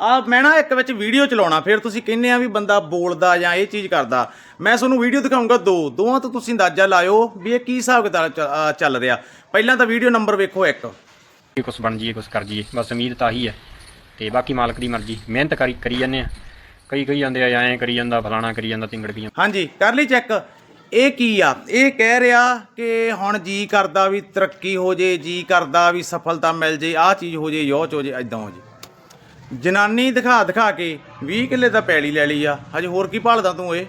ਆ ਮੈਂ ਨਾ ਇੱਕ ਵਿੱਚ ਵੀਡੀਓ ਚਲਾਉਣਾ ਫਿਰ ਤੁਸੀਂ ਕਹਿੰਦੇ ਆ ਵੀ ਬੰਦਾ ਬੋਲਦਾ ਜਾਂ ਇਹ ਚੀਜ਼ ਕਰਦਾ। ਮੈਂ ਤੁਹਾਨੂੰ ਵੀਡੀਓ ਦਿਖਾਉਂਗਾ ਦੋ ਦੋਵਾਂ ਤੋਂ ਤੁਸੀਂ ਅੰਦਾਜ਼ਾ ਲਾਇਓ ਵੀ ਇਹ ਕੀ ਹਿਸਾਬ ਕਿਤਾਬ ਚ- ਚੱਲ ਰਿਹਾ। ਪਹਿਲਾਂ ਤਾਂ ਵੀਡੀਓ ਨੰਬਰ ਵੇਖੋ ਇੱਕ। ਇਹ ਕੁਛ ਬਣ ਜੀਏ ਕੁਛ ਕਰ ਜੀਏ ਬਸ ਉਮੀਦ ਤਾਂ ਆਹੀ ਹੈ। ਤੇ ਬਾਕੀ ਮਾਲਕ ਦੀ ਮਰਜ਼ੀ ਮਿਹਨਤ ਕਰੀ ਕਰੀ ਜਾਂਦੇ ਆ। ਕਈ ਕਈ ਜਾਂਦੇ ਆ ਐਂ ਕਰੀ ਜਾਂਦਾ ਫਲਾਣਾ ਕਰੀ ਜਾਂਦਾ ਤਿੰਗੜ ਵੀ ਹਾਂਜੀ ਕਰ ਲਈ ਚੈੱਕ ਇਹ ਕੀ ਆ? ਇਹ ਕਹਿ ਰਿਹਾ ਕਿ ਹੁਣ ਜੀ ਕਰਦਾ ਵੀ ਤਰੱਕੀ ਹੋ ਜੇ ਜੀ ਕਰਦਾ ਵੀ ਸਫਲਤਾ ਮਿਲ ਜੇ ਆਹ ਚੀਜ਼ ਹੋ ਜੇ ਯੋਚ ਹੋ ਜੇ ਐਦਾਂ ਹੋ ਜੇ। ਜਨਾਨੀ ਦਿਖਾ ਦਿਖਾ ਕੇ 20 ਕਿੱਲੇ ਦਾ ਪੈਲੀ ਲੈ ਲਈ ਆ। ਹਜੇ ਹੋਰ ਕੀ ਭਾਲਦਾ ਤੂੰ ਏ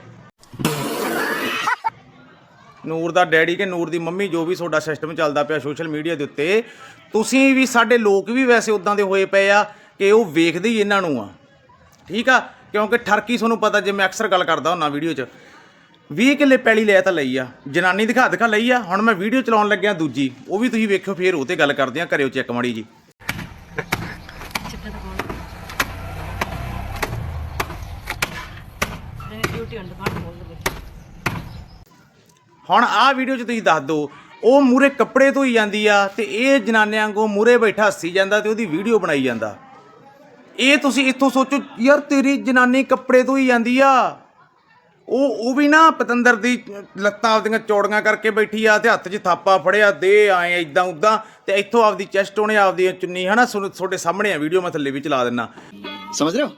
ਨੂਰ ਦਾ ਡੈਡੀ ਕਿ ਨੂਰ ਦੀ ਮੰਮੀ, ਜੋ ਵੀ ਤੁਹਾਡਾ ਸਿਸਟਮ ਚੱਲਦਾ ਪਿਆ ਸੋਸ਼ਲ ਮੀਡੀਆ ਦੇ ਉੱਤੇ, ਤੁਸੀਂ ਵੀ ਸਾਡੇ ਲੋਕ ਵੀ ਵੈਸੇ ਉਦਾਂ ਦੇ ਹੋਏ ਪਏ ਆ ਕਿ ਉਹ ਵੇਖਦੇ ਹੀ ਇਹਨਾਂ ਨੂੰ ਆ। ਠੀਕ ਆ? ਕਿਉਂਕਿ ਠਰਕੀ ਤੁਹਾਨੂੰ ਪਤਾ ਜੇ ਮੈਂ ਅਕਸਰ ਗੱਲ ਕਰਦਾ ਹੁੰਨਾ ਵੀਡੀਓ 'ਚ। 20 ਕਿੱਲੇ ਪੈਲੀ ਲੈ ਤਾਂ ਲਈ ਆ। ਜਨਾਨੀ ਦਿਖਾ ਦਿਖਾ ਲਈ ਆ। ਹੁਣ ਮੈਂ ਵੀਡੀਓ ਚਲਾਉਣ ਲੱਗਿਆ ਦੂਜੀ। ਉਹ ਵੀ ਤੁਸੀਂ ਵੇਖਿਓ, ਫੇਰ ਉਹ ਤੇ ਗੱਲ ਕਰਦੇ ਆ, ਕਰਿਓ ਚੈੱਕ ਮਾੜੀ ਜੀ। ਹੁਣ ਆਹ ਵੀਡੀਓ 'ਚ ਤੁਸੀਂ ਦੱਸ ਦਿਓ ਉਹ ਮੂਰੇ ਕੱਪੜੇ ਧੋਈ ਜਾਂਦੀ ਆ ਤੇ ਇਹ ਜਨਾਨਿਆਂ ਵਾਂਗੂ ਮੂਰੇ ਬੈਠਾ ਹੱਸੀ ਜਾਂਦਾ ਤੇ ਉਹਦੀ ਵੀਡੀਓ ਬਣਾਈ ਜਾਂਦਾ। ਇਹ ਤੁਸੀਂ ਇੱਥੋਂ ਸੋਚੋ ਯਾਰ ਤੇਰੀ ਜਨਾਨੀ ਕੱਪੜੇ ਧੋਈ ਜਾਂਦੀ ਆ। ਉਹ ਉਹ ਵੀ ਨਾ ਪਤੰਦਰ ਦੀ ਲੱਤਾਂ ਆਪਦੀਆਂ ਚੌੜੀਆਂ ਕਰਕੇ ਬੈਠੀ ਆ ਤੇ ਹੱਥ 'ਚ ਥਾਪਾ ਫੜਿਆ ਦੇ ਆਏ ਇਦਾਂ ਉਦਾਂ ਤੇ ਇੱਥੋਂ ਆਪਦੀ ਚੈਸਟ ਉਹਨੇ ਆਪਦੀਆਂ ਚੁੰਨੀ ਹਨਾ ਤੁਹਾਡੇ ਸਾਹਮਣੇ ਆ ਵੀਡੀਓ ਮੈਂ ਥੱਲੇ ਵੀ ਚਲਾ ਦਿੰਨਾ। ਸਮਝ ਰਹੇ ਹੋ?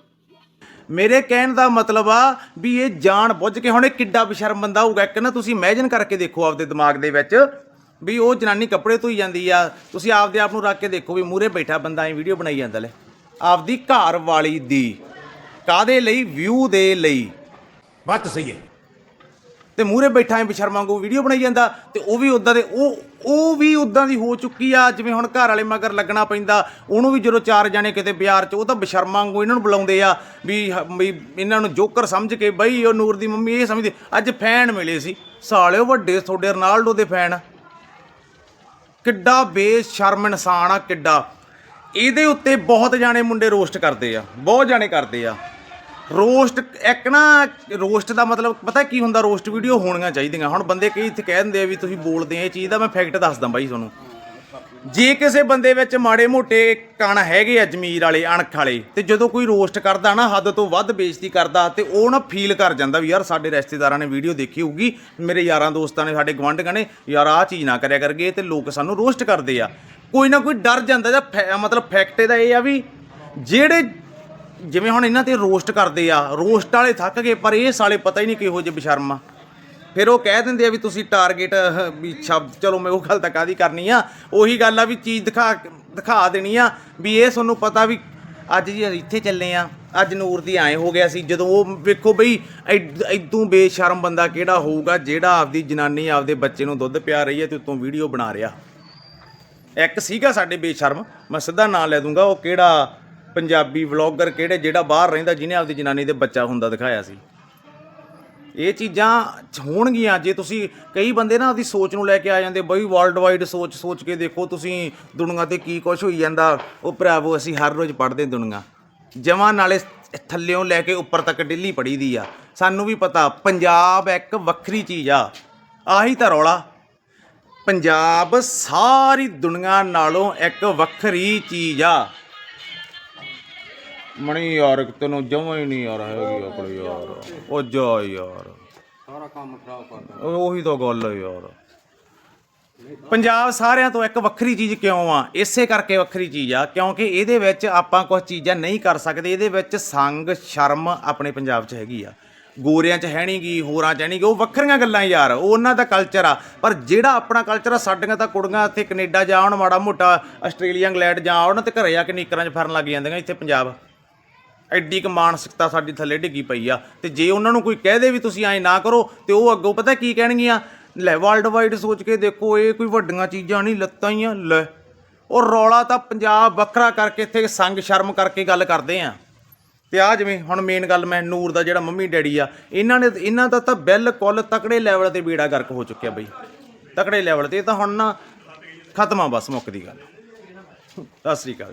ਮੇਰੇ ਕਹਿਣ ਦਾ ਮਤਲਬ ਆ ਵੀ ਇਹ ਜਾਣ ਬੁੱਝ ਕੇ ਹੁਣ ਇਹ ਕਿੱਡਾ ਬਸ਼ਰਮ ਬੰਦਾ ਹੋਊਗਾ। ਇੱਕ ਨਾ ਤੁਸੀਂ ਇਮੇਜਿਨ ਕਰਕੇ ਦੇਖੋ ਆਪਦੇ ਦਿਮਾਗ ਦੇ ਵਿੱਚ ਵੀ ਉਹ ਜਨਾਨੀ ਕੱਪੜੇ ਧੋਈ ਜਾਂਦੀ ਆ। ਤੁਸੀਂ ਆਪਦੇ ਆਪ ਨੂੰ ਰੱਖ ਕੇ ਦੇਖੋ ਵੀ ਮੂਰੇ ਬੈਠਾ ਬੰਦਾ ਐ ਵੀਡੀਓ ਬਣਾਈ ਜਾਂਦਾ ਲੈ। ਆਪਦੀ ਘਰ ਵਾਲੀ ਦੀ ਕਾਦੇ ਲਈ ਵਿਊ ਦੇ ਲਈ। ਬਾਤ ਸਹੀ ਹੈ। ਤੇ ਮੂਹਰੇ ਬੈਠਾ ਐ ਬਸ਼ਰਮ ਵਾਂਗੂ ਵੀਡੀਓ ਬਣਾਈ ਜਾਂਦਾ ਤੇ ਉਹ ਵੀ ਉਦਾਂ ਦੇ, ਉਹ ਉਹ ਵੀ ਉਦਾਂ ਦੀ ਹੋ ਚੁੱਕੀ ਆ, ਜਿਵੇਂ ਹੁਣ ਘਰ ਵਾਲੇ ਮਗਰ ਲੱਗਣਾ ਪੈਂਦਾ, ਉਹਨੂੰ ਵੀ ਜਦੋਂ ਚਾਰ ਜਾਣੇ ਕਿਤੇ ਬਾਜ਼ਾਰ 'ਚ, ਉਹ ਤਾਂ ਬਸ਼ਰਮ ਵਾਂਗੂ ਇਹਨਾਂ ਨੂੰ ਬੁਲਾਉਂਦੇ ਆ ਵੀ ਵੀ ਇਹਨਾਂ ਨੂੰ ਜੋਕਰ ਸਮਝ ਕੇ, ਬਈ ਉਹ ਨੂਰ ਦੀ ਮੰਮੀ ਇਹ ਸਮਝਦੇ, ਅੱਜ ਫੈਨ ਮਿਲੇ ਸੀ। ਸਾਲਿਓ ਵੱਡੇ ਤੁਹਾਡੇ ਰੋਨਾਲਡੋ ਦੇ ਫੈਨ। ਕਿੱਡਾ ਬੇਸ਼ਰਮ ਇਨਸਾਨ ਆ ਕਿੱਡਾ। ਇਹਦੇ ਉੱਤੇ ਬਹੁਤ ਜਾਣੇ ਮੁੰਡੇ ਰੋਸਟ ਕਰਦੇ ਆ, ਬਹੁਤ ਜਾਣੇ ਕਰਦੇ ਆ। ਰੋਸਟ, ਇੱਕ ਨਾ ਰੋਸਟ ਦਾ ਮਤਲਬ ਪਤਾ ਕੀ ਹੁੰਦਾ, ਰੋਸਟ ਵੀਡੀਓ ਹੋਣੀਆਂ ਚਾਹੀਦੀਆਂ। ਹੁਣ ਬੰਦੇ ਕਈ ਇੱਥੇ ਕਹਿ ਦਿੰਦੇ ਆ ਵੀ ਤੁਸੀਂ ਬੋਲਦੇ ਆ ਇਹ ਚੀਜ਼ ਦਾ, ਮੈਂ ਫੈਕਟ ਦੱਸਦਾ ਬਾਈ ਤੁਹਾਨੂੰ। ਜੇ ਕਿਸੇ ਬੰਦੇ ਵਿੱਚ ਮਾੜੇ ਮੋਟੇ ਕਣ ਹੈਗੇ ਆ ਜ਼ਮੀਰ ਵਾਲੇ, ਅਣਖ ਵਾਲੇ, ਤੇ ਜਦੋਂ ਕੋਈ ਰੋਸਟ ਕਰਦਾ ਨਾ, ਹੱਦ ਤੋਂ ਵੱਧ ਬੇਇੱਜ਼ਤੀ ਕਰਦਾ, ਤੇ ਉਹ ਨਾ ਫੀਲ ਕਰ ਜਾਂਦਾ ਵੀ ਯਾਰ ਸਾਡੇ ਰਿਸ਼ਤੇਦਾਰਾਂ ਨੇ ਵੀਡੀਓ ਦੇਖੀ ਹੋਊਗੀ, ਮੇਰੇ ਯਾਰਾਂ ਦੋਸਤਾਂ ਨੇ, ਸਾਡੇ ਗਵਾਂਢੀਆਂ ਨੇ, ਯਾਰ ਆਹ ਚੀਜ਼ ਨਾ ਕਰਿਆ ਕਰਗੇ ਤੇ ਲੋਕ ਸਾਨੂੰ ਰੋਸਟ ਕਰਦੇ ਆ। ਕੋਈ ਨਾ ਕੋਈ ਡਰ ਜਾਂਦਾ ਜਾਂ ਫੈ- ਮਤਲਬ ਫੈਕਟ ਇਹਦਾ ਇਹ ਆ ਵੀ ਜਿਹੜੇ ਜਿਵੇਂ ਹੁਣ ਇਹਨਾਂ ਤੇ ਰੋਸਟ ਕਰਦੇ ਆ, ਰੋਸਟ ਵਾਲੇ ਥੱਕ ਗਏ, ਪਰ ਇਹ ਸਾਲੇ ਪਤਾ ਹੀ ਨਹੀਂ ਕਿਹੋ ਜਿਹੇ ਬਸ਼ਰਮ ਆ। ਫਿਰ ਉਹ ਕਹਿ ਦਿੰਦੇ ਆ ਵੀ ਤੁਸੀਂ ਟਾਰਗੇਟ ਵੀ ਸ਼ਬਦ ਚਲੋ ਮੈਂ ਉਹ ਗੱਲ ਤਾਂ ਕਾਦੀ ਕਰਨੀ ਆ, ਉਹੀ ਗੱਲ ਆ ਵੀ ਚੀਜ਼ ਦਿਖਾ ਦਿਖਾ ਦੇਣੀ ਆ, ਵੀ ਇਹ ਤੁਹਾਨੂੰ ਪਤਾ ਵੀ ਅੱਜ ਜੀ ਇੱਥੇ ਚੱਲੇ ਆ, ਅੱਜ ਨੂਰ ਦੀ ਐਂ ਹੋ ਗਿਆ ਸੀ, ਜਦੋਂ ਉਹ ਵੇਖੋ ਬਈ ਇਦੋਂ ਬੇਸ਼ਰਮ ਬੰਦਾ ਕਿਹੜਾ ਹੋਊਗਾ, ਜਿਹੜਾ ਆਪਦੀ ਜਨਾਨੀ ਆਪਦੇ ਬੱਚੇ ਨੂੰ ਦੁੱਧ ਪਿਆ ਰਹੀ ਹੈ ਤੇ ਉਤੋਂ ਵੀਡੀਓ ਬਣਾ ਰਿਹਾ। ਇੱਕ ਸੀਗਾ ਸਾਡੇ ਬੇਸ਼ਰਮ, ਮੈਂ ਸਿੱਧਾ ਨਾਂ ਲੈ ਦੂੰਗਾ, ਉਹ ਕਿਹੜਾ ਪੰਜਾਬੀ ਵਲੌਗਰ ਕਿਹੜੇ ਜਿਹੜਾ ਬਾਹਰ ਰਹਿੰਦਾ ਜਿਹਨੇ ਆਪਦੀ ਜਨਾਨੀ ਦੇ ਬੱਚਾ ਹੁੰਦਾ ਦਿਖਾਇਆ ਸੀ। ਇਹ ਚੀਜ਼ਾਂ ਹੋਣਗੀਆਂ, ਜੇ ਤੁਸੀਂ ਕਈ ਬੰਦੇ ਨਾ ਉਹਦੀ ਸੋਚ ਨੂੰ ਲੈ ਕੇ ਆ ਜਾਂਦੇ, ਬਈ ਵਰਲਡ ਵਾਈਡ ਸੋਚ ਸੋਚ ਕੇ ਦੇਖੋ ਤੁਸੀਂ ਦੁਨੀਆ ਤੇ ਕੀ ਕੁਝ ਹੋਈ ਜਾਂਦਾ, ਉਹ ਭਰਾਵੋ ਅਸੀਂ ਹਰ ਰੋਜ਼ ਪੜ੍ਹਦੇ ਦੁਨੀਆ। ਜਮਾਂ ਨਾਲੇ ਥੱਲਿਓਂ ਲੈ ਕੇ ਉੱਪਰ ਤੱਕ ਡੇਲੀ ਪੜ੍ਹੀ ਦੀ ਆ। ਸਾਨੂੰ ਵੀ ਪਤਾ, ਪੰਜਾਬ ਇੱਕ ਵੱਖਰੀ ਚੀਜ਼ ਆ, ਆਹੀ ਤਾਂ ਰੌਲਾ। ਪੰਜਾਬ ਸਾਰੀ ਦੁਨੀਆ ਨਾਲੋਂ ਇੱਕ ਵੱਖਰੀ ਚੀਜ਼ ਆ। ਮਣੀ ਯਾਰ ਤੈਨੂੰ ਜਮਾ ਹੀ ਨਹੀਂ ਯਾਰ ਹੈਗੀ ਆਪਣੇ ਯਾਰ। ਉਹ ਜਾ ਯਾਰ। ਸਾਰਾ ਕੰਮ ਖਰਾਬ ਕਰਦਾ ਉਹੀ ਤਾਂ ਗੱਲ ਹੈ ਯਾਰ। ਪੰਜਾਬ ਸਾਰਿਆਂ ਤੋਂ ਇੱਕ ਵੱਖਰੀ ਚੀਜ਼ ਕਿਉਂ ਆ? ਇਸੇ ਕਰਕੇ ਵੱਖਰੀ ਚੀਜ਼ ਆ ਕਿਉਂਕਿ ਇਹਦੇ ਵਿੱਚ ਆਪਾਂ ਕੁਝ ਚੀਜ਼ਾਂ ਨਹੀਂ ਕਰ ਸਕਦੇ। ਇਹਦੇ ਵਿੱਚ ਸੰਗ ਸ਼ਰਮ ਆਪਣੇ ਪੰਜਾਬ 'ਚ ਹੈਗੀ ਆ। ਗੋਰਿਆਂ 'ਚ ਹੈ ਨਹੀਂਗੀ ਹੋਰਾਂ 'ਚ ਹੈ ਨਹੀਂਗੀ ਉਹ ਵੱਖਰੀਆਂ ਗੱਲਾਂ ਯਾਰ। ਉਹ ਉਹਨਾਂ ਦਾ ਕਲਚਰ ਆ। ਪਰ ਜਿਹੜਾ ਆਪਣਾ ਕਲਚਰ ਆ ਸਾਡੀਆਂ ਤਾਂ ਕੁੜੀਆਂ ਇੱਥੇ ਕੈਨੇਡਾ ਜਾਣ ਮਾੜਾ ਮੋਟਾ ਆਸਟ੍ਰੇਲੀਆ ਇੰਗਲੈਂਡ ਜਾਣ ਤੇ ਘਰੇ ਆ ਕੇ ਨੀਕਰਾਂ 'ਚ ਫਿਰਨ ਲੱਗ ਜਾਂਦੀਆਂ ਇੱਥੇ ਪੰਜਾਬ। ਐਡੀ ਕੁ ਮਾਨਸਿਕਤਾ ਸਾਡੀ ਥੱਲੇ ਡਿੱਗੀ ਪਈ ਆ। ਤੇ ਜੇ ਉਹਨਾਂ ਨੂੰ ਕੋਈ ਕਹਿ ਦੇ ਵੀ ਤੁਸੀਂ ਐਂ ਨਾ ਕਰੋ, ਤੇ ਉਹ ਅੱਗੋਂ ਪਤਾ ਕੀ ਕਹਿਣਗੀਆਂ? ਲੈ ਵਰਲਡ ਵਾਈਡ ਸੋਚ ਕੇ ਦੇਖੋ, ਇਹ ਕੋਈ ਵੱਡੀਆਂ ਚੀਜ਼ਾਂ ਨਹੀਂ, ਲੱਤਾਂ ਹੀ ਆ। ਲੈ, ਉਹ ਰੌਲਾ ਤਾਂ ਪੰਜਾਬ ਵੱਖਰਾ ਕਰਕੇ ਇੱਥੇ ਸੰਗ ਸ਼ਰਮ ਕਰਕੇ ਗੱਲ ਕਰਦੇ ਆ। ਤੇ ਆ ਜਿਵੇਂ ਹੁਣ ਮੇਨ ਗੱਲ ਮੈਂ ਨੂਰ ਦਾ ਜਿਹੜਾ ਮੰਮੀ ਡੈਡੀ ਆ, ਇਹਨਾਂ ਨੇ, ਇਹਨਾਂ ਦਾ ਤਾਂ ਬਿਲਕੁਲ ਤਕੜੇ ਲੈਵਲ ਤੇ ਬੀੜਾ ਗਰਕ ਹੋ ਚੁੱਕਿਆ ਬਈ। ਤਕੜੇ ਲੈਵਲ ਤੇ ਇਹ ਤਾਂ ਹੁਣ ਨਾ ਖਤਮ ਆ ਬਸ ਮੁੱਕਦੀ ਗੱਲ। ਸਤਿ ਸ੍ਰੀ ਅਕਾਲ।